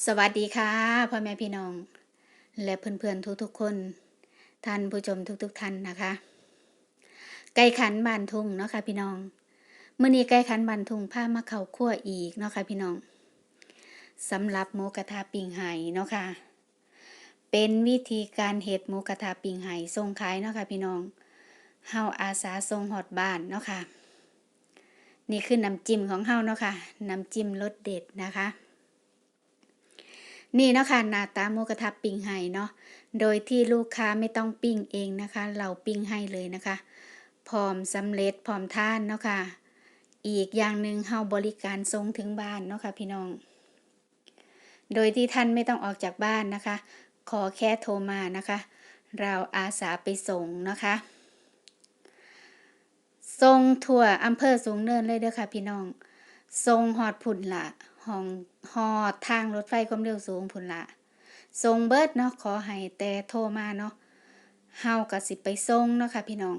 สวัสดีค่ะพ่อแม่พี่น้อง และเพื่อนๆทุกๆคน ท่านผู้ชมทุกๆท่านนะคะ ไก่ขันบานทุ่งเนาะค่ะพี่น้องเมื่อนี้ไก่ขันบานทุ่งผ้ามาเข่าคั่วอีกเนาะค่ะพี่น้องสำหรับหมูกระทะปิงไห่เนาะค่ะเป็นวิธีการเฮ็ดหมูกระทะปิงไห่ทรงขายเนาะค่ะพี่น้องเฮาอาสาทรงหอดบ้านเนาะค่ะนี่คือน้ำจิ้มของเฮาเนาะค่ะน้ำจิ้มรสเด็ดนะคะ นี่นะคะหน้าตาหมูกระทะปิ้งให้เนาะโดยที่ลูกค้าไม่ต้องปิ้งเองนะคะ เราปิ้งให้เลยนะคะพร้อมสำเร็จพร้อมทานเนาะค่ะ อีกอย่างหนึ่งเฮาบริการส่งถึงบ้านเนาะค่ะพี่น้อง โดยที่ท่านไม่ต้องออกจากบ้านนะคะ ขอแค่โทรมานะคะ เราอาสาไปส่งนะคะส่งทั่วอำเภอสูงเนินเลยเด้อค่ะพี่น้องส่งฮอดพุ่นละ ห้องฮอดทางรถไฟความเร็วสูงพุ่นละส่งเบิดเนาะขอให้แต่โทรมาเนาะเฮาก็สิไปส่งเนาะค่ะพี่น้อง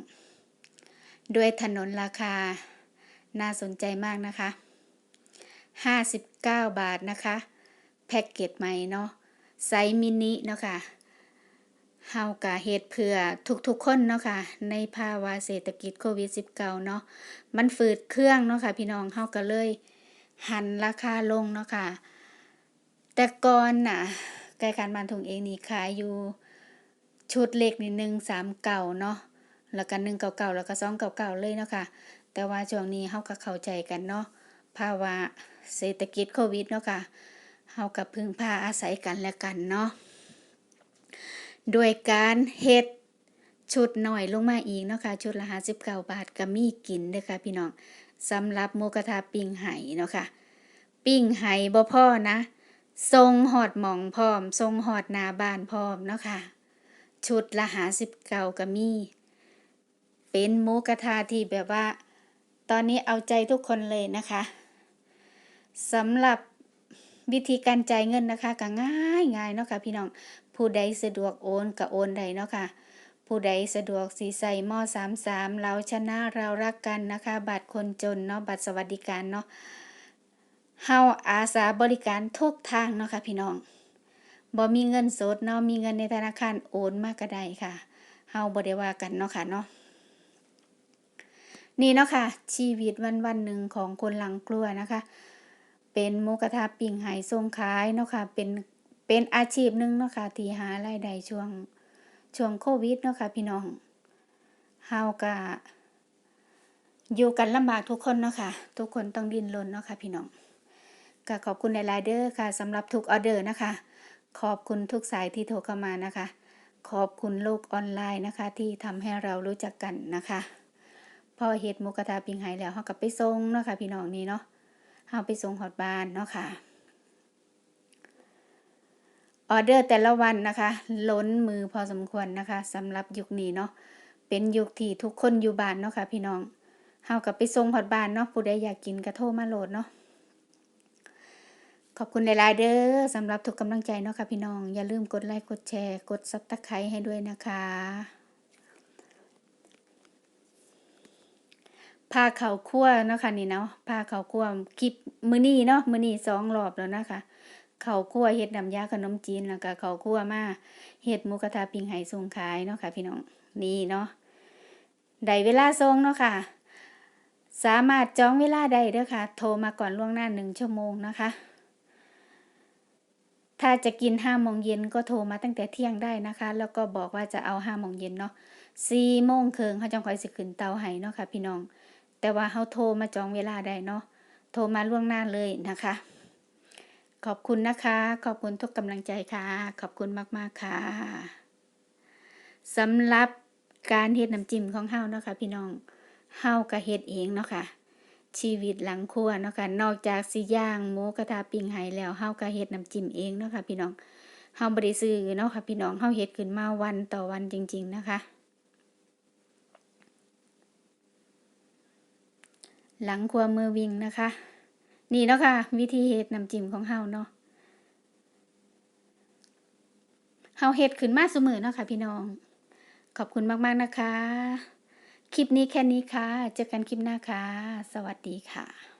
ด้วยถนนราคา น่าสนใจมากนะคะ 59 บาทนะคะ แพ็กเกจใหม่เนาะไซส์มินิเนาะค่ะเฮากะเฮ็ดเพื่อทุกๆคนเนาะค่ะ ในภาวะเศรษฐกิจโควิด -19 เนาะมันฝืดเครื่องเนาะค่ะพี่น้องเฮาก็เลย หันราคาลงเนาะค่ะ แต่ก่อนน่ะไก่การบานถุงเองนี่ขายอยู่ชุดเล็กนี่หนึ่งสามเก่าเนาะแล้วก็หนึ่งเก่าๆแล้วก็สองเก่าๆเลยเนาะค่ะ แต่ว่าช่วงนี้เฮาก็เข้าใจกันเนาะภาวะเศรษฐกิจโควิดเนาะค่ะเฮากับพึ่งพาอาศัยกันและกันเนาะด้วยการเฮ็ดชุดหน่อยลงมาอีกเนาะค่ะชุดละ59บาทก็มีกินเด้อค่ะพี่น้อง สำหรับหมูกระทะปิ้งไห่เนาะค่ะ ปิ้งไห่บ่พ่อนะทรงหอดหมองพร้อมทรงหอดนาบ้านพร้อมเนาะค่ะ ชุดละ59ก็มีเป็นหมูกระทะที่แบบว่า ตอนนี้เอาใจทุกคนเลยนะคะสำหรับวิธีการจ่ายเงินนะคะก็ง่ายง่ายเนาะค่ะพี่น้องผู้ใดสะดวกโอนก็โอนได้เนาะค่ะ ผู้ใดสะดวกสีใส่หม้อสามสามเราชนะเรารักกันนะคะ บัตรคนจนเนาะบัตรสวัสดิการเนาะเฮาอาสาบริการทุกทางเนาะค่ะพี่น้องบ่มีเงินสดเนาะมีเงินในธนาคารโอนมากก็ได้ค่ะเฮาบ่ได้ว่ากันเนาะค่ะเนาะนี่เนาะค่ะชีวิตวันวันหนึ่งของคนหลังกลัวนะคะ เป็นมูกระทะปิ้งไห่ส่งขายเนาะค่ะเป็นเป็นอาชีพหนึ่งเนาะค่ะที่หารายได้ช่วง ช่วงโควิดเนาะค่ะพี่น้องเฮาก็อยู่กันลำบากทุกคนเนาะค่ะ ทุกคนต้องดิ้นรนเนาะค่ะพี่น้องก็ขอบคุณหลายๆเด้อค่ะสำหรับทุกออเดอร์นะคะ ขอบคุณทุกสายที่โทรเข้ามานะคะ ขอบคุณโลกออนไลน์นะคะ ที่ทำให้เรารู้จักกันนะคะพอเฮ็ดหมูกระทะปิ้งไห่แล้วเฮาก็ไปส่งเนาะค่ะพี่น้องนี่เนาะเฮาไปส่งฮอดบ้านเนาะค่ะ ออเดอร์แต่ละวันนะคะ ล้นมือพอสมควรนะคะสำหรับยุคนี้เนาะเป็นยุคที่ทุกคนอยู่บ้านเนาะค่ะพี่น้องเฮากับไปส่งฮอดบ้านเนาะผู้ใดอยากกินก็โทมาโหลดเนาะขอบคุณหลายๆเด้อสำหรับทุกกำลังใจเนาะค่ะพี่น้อง อย่าลืมกดไลค์กดแชร์ กดซับตะไคร้ให้ด้วยนะคะพาเขาคั่วเนาะค่ะนี่เนาะพาเขาคั่วคลิปมือนี้เนาะมือนี้สองรอบแล้วนะคะ เขาคั่วเฮ็ดน้ำยาขนมจีนแล้วก็เขาคั่วมาเฮ็ดหมูกระทะปิ้งไห่ส่งขายเนาะค่ะ พี่น้องนี่เนาะได้เวลาส่งเนาะค่ะ สามารถจองเวลาได้เด้อค่ะ โทรมาก่อนล่วงหน้าหนึ่งชั่วโมงนะคะ ถ้าจะกินห้าโมงเย็นก็โทรมาตั้งแต่เที่ยงได้นะคะ แล้วก็บอกว่าจะเอาห้าโมงเย็นเนาะสี่โมงเครึ่งเขาจังคอยสิขึ้นเตาให้เนาะค่ะ พี่น้อง แต่ว่าเขาโทรมาจองเวลาได้เนาะโทรมาล่วงหน้าเลยนะคะ ขอบคุณนะคะ ขอบคุณทุกกำลังใจค่ะ ขอบคุณมาก ๆ ค่ะสำหรับการเฮ็ดน้ำจิ้มของเฮาเนาะค่ะพี่น้องเฮาก็เฮ็ดเองเนาะค่ะ ชีวิตหลังครัวเนาะค่ะนอกจากสิย่างหมูกระทะปิ้งไห้แล้วเฮาก็เฮ็ดน้ำจิ้มเองเนาะค่ะพี่น้องเฮาบ่ได้ซื้อเนาะค่ะพี่น้องเฮาเฮ็ดขึ้นมาวันต่อวันจริง ๆ นะคะหลังครัวมือวิ่งนะคะ นี่เนาะค่ะ วิธีเฮ็ดน้ำจิ้มของเฮาเนาะเฮาเฮ็ดขึ้นมาเสมอเนาะค่ะพี่น้อง ขอบคุณมากๆนะคะ คลิปนี้แค่นี้ค่ะ เจอกันคลิปหน้าค่ะ สวัสดีค่ะ